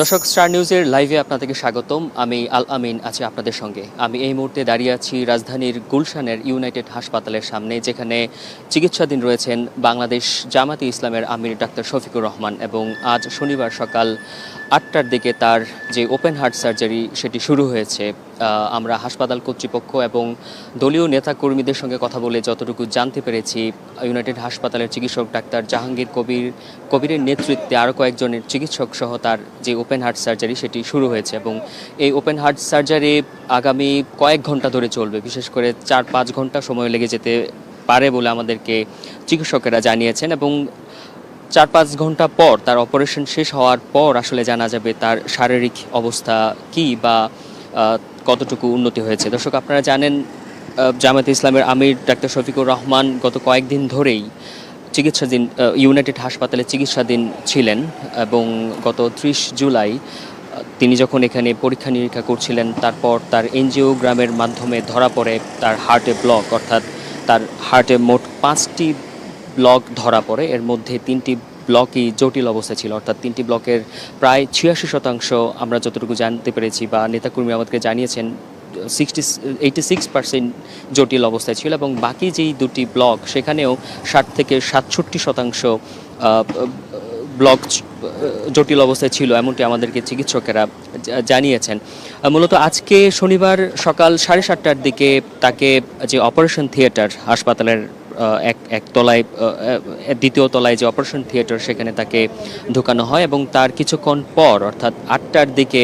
দর্শক, স্টার নিউজের লাইভে আপনাদেরকে স্বাগতম। আমি আল আমিন আছি আপনাদের সঙ্গে। আমি এই মুহূর্তে দাঁড়িয়ে আছি রাজধানীর গুলশানের ইউনাইটেড হাসপাতালের সামনে, যেখানে চিকিৎসাধীন রয়েছেন বাংলাদেশ জামাতি ইসলামের আমির ডাক্তার শফিকুর রহমান এবং আজ শনিবার সকাল আটটার দিকে তার যে ওপেন হার্ট সার্জারি, সেটি শুরু হয়েছে। আমরা হাসপাতাল কর্তৃপক্ষ এবং দলীয় নেতাকর্মীদের সঙ্গে কথা বলে যতটুকু জানতে পেরেছি, ইউনাইটেড হাসপাতালের চিকিৎসক ডাক্তার জাহাঙ্গীর কবির, কবিরের নেতৃত্বে আরও কয়েকজনের চিকিৎসক সহ তার যে ওপেন হার্ট সার্জারি সেটি শুরু হয়েছে এবং এই ওপেন হার্ট সার্জারি আগামী কয়েক ঘণ্টা ধরে চলবে। বিশেষ করে চার পাঁচ ঘণ্টা সময় লেগে যেতে পারে বলে আমাদেরকে চিকিৎসকেরা জানিয়েছেন এবং চার পাঁচ ঘণ্টা পর তার অপারেশন শেষ হওয়ার পর আসলে জানা যাবে তার শারীরিক অবস্থা কি বা কতটুকু উন্নতি হয়েছে? দর্শক আপনারা জানেন আহ, জামায়াতে ইসলামের আমির ডাক্তার শফিকুর রহমান গত কয়েকদিন ধরেই চিকিৎসাধীন ইউনাইটেড হাসপাতালে চিকিৎসাধীন ছিলেন এবং গত ত্রিশ জুলাই তিনি যখন এখানে পরীক্ষা নিরীক্ষা করছিলেন তারপর তার এনজিওগ্রামের মাধ্যমে ধরা পড়ে তার হার্টে ব্লক অর্থাৎ তার হার্টে মোট পাঁচটি ব্লক ধরা পড়ে। এর মধ্যে তিনটি ব্লকই জটিল অবস্থা ছিল। অর্থাৎ তিনটি ব্লকের প্রায় ছিয়াশি শতাংশ আমরা যতটুকু জানতে পেরেছি বা নেতাকর্মী আমাদেরকে জানিয়েছেন সিক্সটি এইটি সিক্স পার্সেন্ট জটিল অবস্থায় ছিল এবং বাকি যেই দুটি ব্লক সেখানেও ষাট থেকে সাতষট্টি শতাংশ ব্লক জটিল অবস্থায় ছিল এমনটি আমাদেরকে চিকিৎসকেরা জানিয়েছেন। মূলত আজকে শনিবার সকাল সাড়ে সাতটার দিকে তাকে যে অপারেশন থিয়েটার হাসপাতালের এক এক তলায় আহ, আহ, দ্বিতীয় তলায় যে অপারেশন থিয়েটার সেখানে তাকে ঢোকানো হয় এবং তার কিছুক্ষণ পর অর্থাৎ আটটার দিকে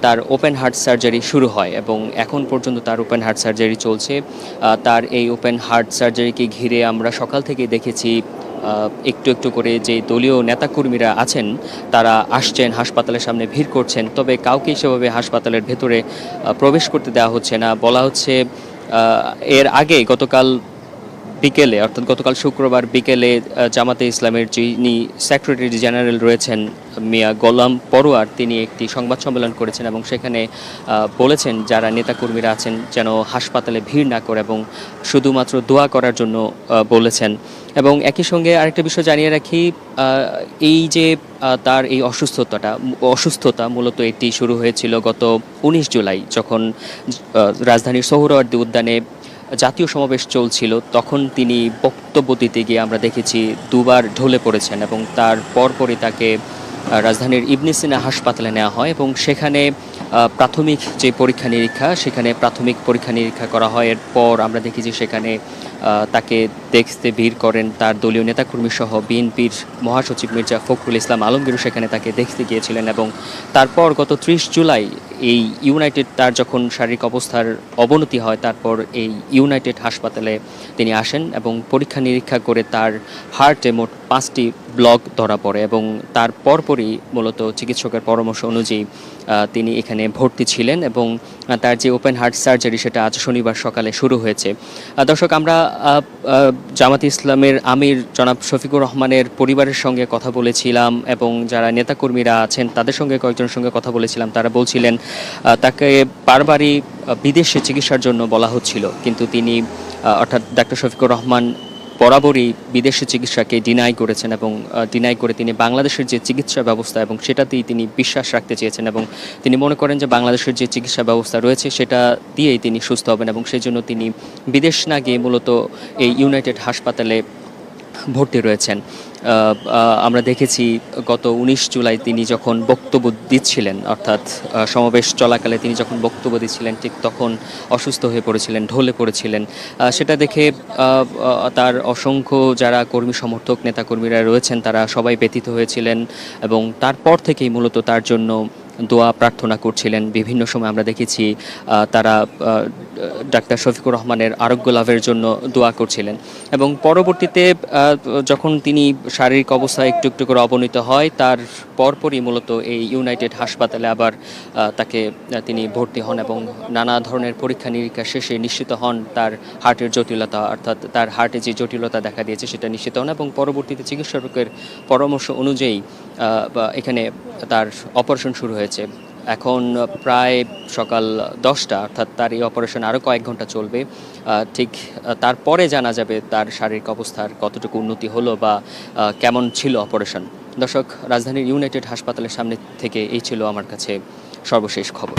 তার ওপেন হার্ট সার্জারি শুরু হয় এবং এখন পর্যন্ত তার ওপেন হার্ট সার্জারি চলছে। তার এই ওপেন হার্ট সার্জারিকে ঘিরে আমরা সকাল থেকে দেখেছি একটু একটু করে যে দলীয় নেতাকর্মীরা আছেন তারা আসছেন হাসপাতালের সামনে ভিড় করছেন তবে কাউকে সেভাবে হাসপাতালের ভেতরে প্রবেশ করতে দেওয়া হচ্ছে না। বলা হচ্ছে এর আগে গতকাল বিকেলে, অর্থাৎ গতকাল শুক্রবার বিকেলে জামাতে ইসলামের যিনি সেক্রেটারি জেনারেল রয়েছেন, মিয়া গোলাম পরোয়ার, তিনি একটি সংবাদ সম্মেলন করেছেন এবং সেখানে বলেছেন যারা নেতাকর্মীরা আছেন যেন হাসপাতালে ভিড় না করে এবং শুধুমাত্র দোয়া করার জন্য বলেছেন। এবং একই সঙ্গে আরেকটা বিষয় জানিয়ে রাখি এই যে তার এই অসুস্থতাটা, অসুস্থতা মূলত এটি শুরু হয়েছিল গত উনিশ জুলাই, যখন রাজধানীর সোহরাওয়ার্দী উদ্যানে জাতীয় সমাবেশ চলছিল, তখন তিনি বক্তব্য দিতে গিয়ে আমরা দেখেছি দুবার ঢলে পড়েছেন এবং তার পরপরই তাকে রাজধানীর ইবনে সিনা হাসপাতালে নেওয়া হয় এবং সেখানে প্রাথমিক যে পরীক্ষা নিরীক্ষা সেখানে প্রাথমিক পরীক্ষা নিরীক্ষা করা হয়। এরপর আমরা দেখি যে সেখানে তাকে দেখতে ভিড় করেন তার দলীয় নেতাকর্মী সহ বিএনপির মহাসচিব মির্জা ফখরুল ইসলাম আলমগীরও সেখানে তাকে দেখতে গিয়েছিলেন এবং তারপর গত ত্রিশ জুলাই এই ইউনাইটেড তার যখন শারীরিক অবস্থার অবনতি হয়, তারপর এই ইউনাইটেড হাসপাতালে তিনি আসেন এবং পরীক্ষা নিরীক্ষা করে তার হার্টে মোট পাঁচটি ব্লক ধরা পড়ে এবং তার পরপরই মূলত চিকিৎসকের পরামর্শ অনুযায়ী তিনি এখানে ভর্তি ছিলেন এবং তার যে ওপেন হার্ট সার্জারি সেটা আজ শনিবার সকালে শুরু হয়েছে। দর্শক, আমরা জামাত ইসলামের আমির জনাব শফিকুর রহমানের পরিবারের সঙ্গে কথা বলেছিলাম এবং যারা নেতাকর্মীরা আছেন তাদের সঙ্গে কয়েকজনের সঙ্গে কথা বলেছিলাম। তারা বলছিলেন তাকে বারবারই বিদেশে চিকিৎসার জন্য বলা হচ্ছিল। কিন্তু তিনি অর্থাৎ ডাক্তার শফিকুর রহমান বরাবরই বিদেশি চিকিৎসাকে ডিনাই করেছেন এবং ডিনাই করে তিনি বাংলাদেশের যে চিকিৎসা ব্যবস্থা এবং সেটাতেই তিনি বিশ্বাস রাখতে চেয়েছেন এবং তিনি মনে করেন যে বাংলাদেশের যে চিকিৎসা ব্যবস্থা রয়েছে সেটা দিয়েই তিনি সুস্থ হবেন এবং সেই জন্য তিনি বিদেশ না গিয়ে মূলত এই ইউনাইটেড হাসপাতালে ভর্তি রয়েছেন। আমরা দেখেছি গত উনিশ জুলাই তিনি যখন বক্তব্য দিচ্ছিলেন, অর্থাৎ সমাবেশ চলাকালে তিনি যখন বক্তব্য দিচ্ছিলেন, ঠিক তখন অসুস্থ হয়ে পড়েছিলেন, ঢলে পড়েছিলেন। সেটা দেখে তার অসংখ্য যারা কর্মী সমর্থক, নেতাকর্মীরা রয়েছেন, তারা সবাই ব্যথিত হয়েছিলেন এবং তারপর থেকেই মূলত তার জন্য দোয়া প্রার্থনা করছিলেন। বিভিন্ন সময় আমরা দেখেছি তারা ডাক্তার শফিকুর রহমানের আরোগ্য লাভের জন্য দোয়া করছিলেন। এবং পরবর্তীতে যখন তিনি শারীরিক অবস্থা একটু একটু করে অবনীত হয়, তার পরপরই মূলত এই ইউনাইটেড হাসপাতালে আবার তাকে তিনি ভর্তি হন এবং নানা ধরনের পরীক্ষা নিরীক্ষা শেষে নিশ্চিত হন তার হার্টের জটিলতা, অর্থাৎ তার হার্টে যে জটিলতা দেখা দিয়েছে সেটা নিশ্চিত হন এবং পরবর্তীতে চিকিৎসকের পরামর্শ অনুযায়ী এখানে তার অপারেশন শুরু হয়েছে। এখন প্রায় সকাল দশটা, অর্থাৎ তার এই অপারেশন আরও কয়েক ঘণ্টা চলবে। ঠিক তারপরে জানা যাবে তার শারীরিক অবস্থার কতটুকু উন্নতি হলো বা কেমন ছিল অপারেশন দর্শক, রাজধানীর ইউনাইটেড হাসপাতালের সামনে থেকে এই ছিল আমার কাছে সর্বশেষ খবর।